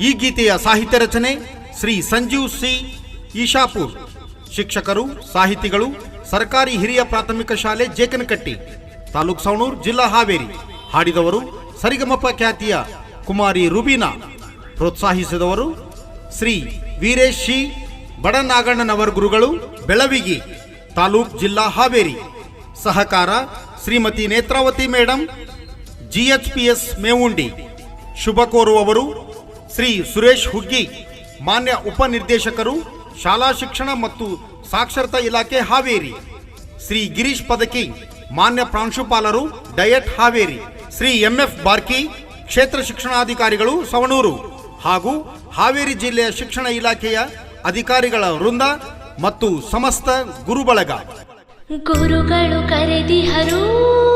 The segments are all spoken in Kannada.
ಈ ಗೀತೆಯ ಸಾಹಿತ್ಯ ರಚನೆ ಶ್ರೀ ಸಂಜೀವ್ ಸಿ. ಈಶಾಪುರ್. ಶಿಕ್ಷಕರು, ಸಾಹಿತಿಗಳು, ಸರ್ಕಾರಿ ಹಿರಿಯ ಪ್ರಾಥಮಿಕ ಶಾಲೆ ಜೇಕನಕಟ್ಟಿ, ತಾಲೂಕ್ ಸವಣೂರ್, ಜಿಲ್ಲಾ ಹಾವೇರಿ. ಹಾಡಿದವರು ಸರಿಗಮಪ ಖ್ಯಾತಿಯ ಕುಮಾರಿ ರುಬೀನಾ. ಪ್ರೋತ್ಸಾಹಿಸಿದವರು ಶ್ರೀ ವೀರೇಶ್ ಶಿ ಬಡನಾಗಣ್ಣನವರ್ ಗುರುಗಳು ಬೆಳವಿಗಿ, ತಾಲೂಕ್, ಜಿಲ್ಲಾ ಹಾವೇರಿ. ಸಹಕಾರ ಶ್ರೀಮತಿ ನೇತ್ರಾವತಿ ಮೇಡಂ, ಜಿಎಚ್ಪಿಎಸ್ ಮೇವುಂಡಿ. ಶುಭ ಕೋರುವವರು ಶ್ರೀ ಸುರೇಶ್ ಹುಗ್ಗಿ, ಮಾನ್ಯ ಉಪನಿರ್ದೇಶಕರು ಶಾಲಾ ಶಿಕ್ಷಣ ಮತ್ತು ಸಾಕ್ಷರತಾ ಇಲಾಖೆ ಹಾವೇರಿ. ಶ್ರೀ ಗಿರೀಶ್ ಪದಕಿ, ಮಾನ್ಯ ಪ್ರಾಂಶುಪಾಲರು, ಡಯಟ್ ಹಾವೇರಿ. ಶ್ರೀ ಎಂಎಫ್ ಬಾರ್ಕಿ, ಕ್ಷೇತ್ರ ಶಿಕ್ಷಣಾಧಿಕಾರಿಗಳು, ಸವಣೂರು. ಹಾಗೂ ಹಾವೇರಿ ಜಿಲ್ಲೆಯ ಶಿಕ್ಷಣ ಇಲಾಖೆಯ ಅಧಿಕಾರಿಗಳ ವೃಂದ ಮತ್ತು ಸಮಸ್ತ ಗುರುಬಳಗ. ಗುರುಗಳು ಕರೆದಿಹರು.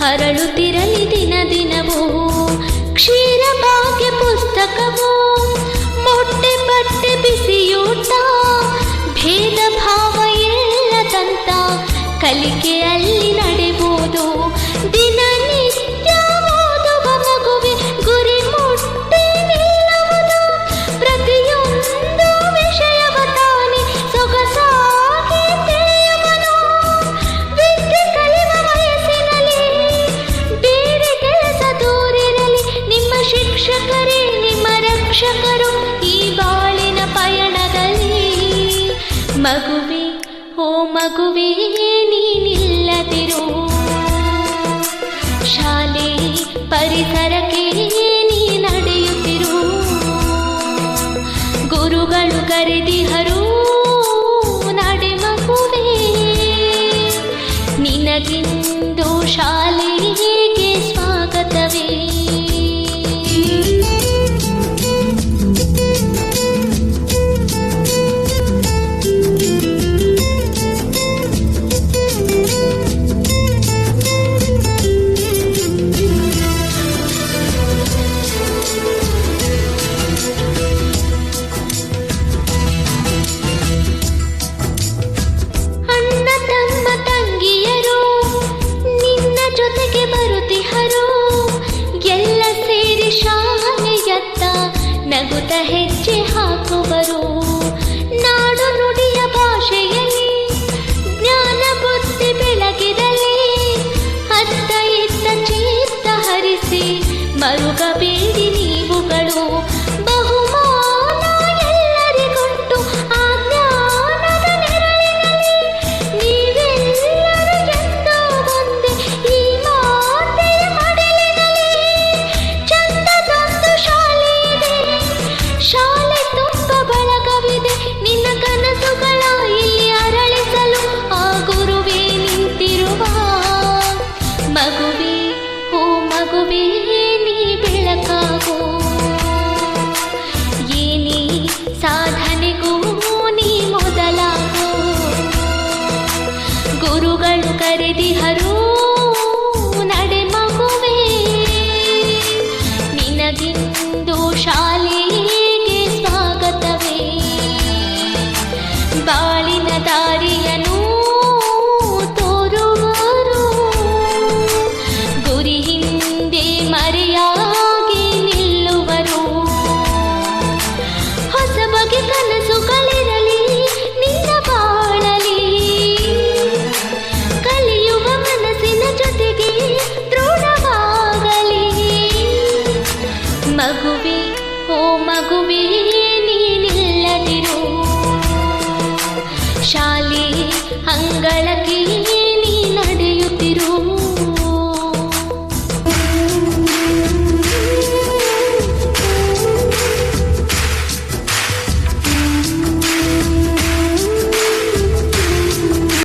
ಹರಳುತ್ತಿರಲಿ ದಿನ ದಿನವೂ. ಕ್ಷೀರ ಭಾಗ್ಯ ಪುಸ್ತಕವು. ಮೊಟ್ಟೆ ಬಟ್ಟೆ ಬಿಸಿಯೂಟ. ಭೇದ ಭಾವ ಎಲ್ಲದಂತ ಕಲಿಕೆಯಲ್ಲಿ ನಡೆಯುವುದು. ದಿನನಿತ್ಯ ರಕ್ಷಕರು ಈ ಬಾಳಿನ ಪಯಣದಲ್ಲಿ, ಮಗುವೆ, ಓ ಮಗುವೆ ನೀನಿಲ್ಲದಿರು ಶಾಲೆ ಪರಿಸರಕ್ಕೆ ನೀ ನಡೆಯುತ್ತಿರು. ಗುರುಗಳು ಕರೆದಿಹರು, ನಡೆ ಮಗುವೆ, ನಿನಗಿಂದು ಶಾಲೆಗೆ होता है चेहा को ಮಗುವೆ ಓ ಮಗುವೆ ನೀನಿಲ್ಲದಿರು. ಶಾಲೆ ಅಂಗಳಕ್ಕೆ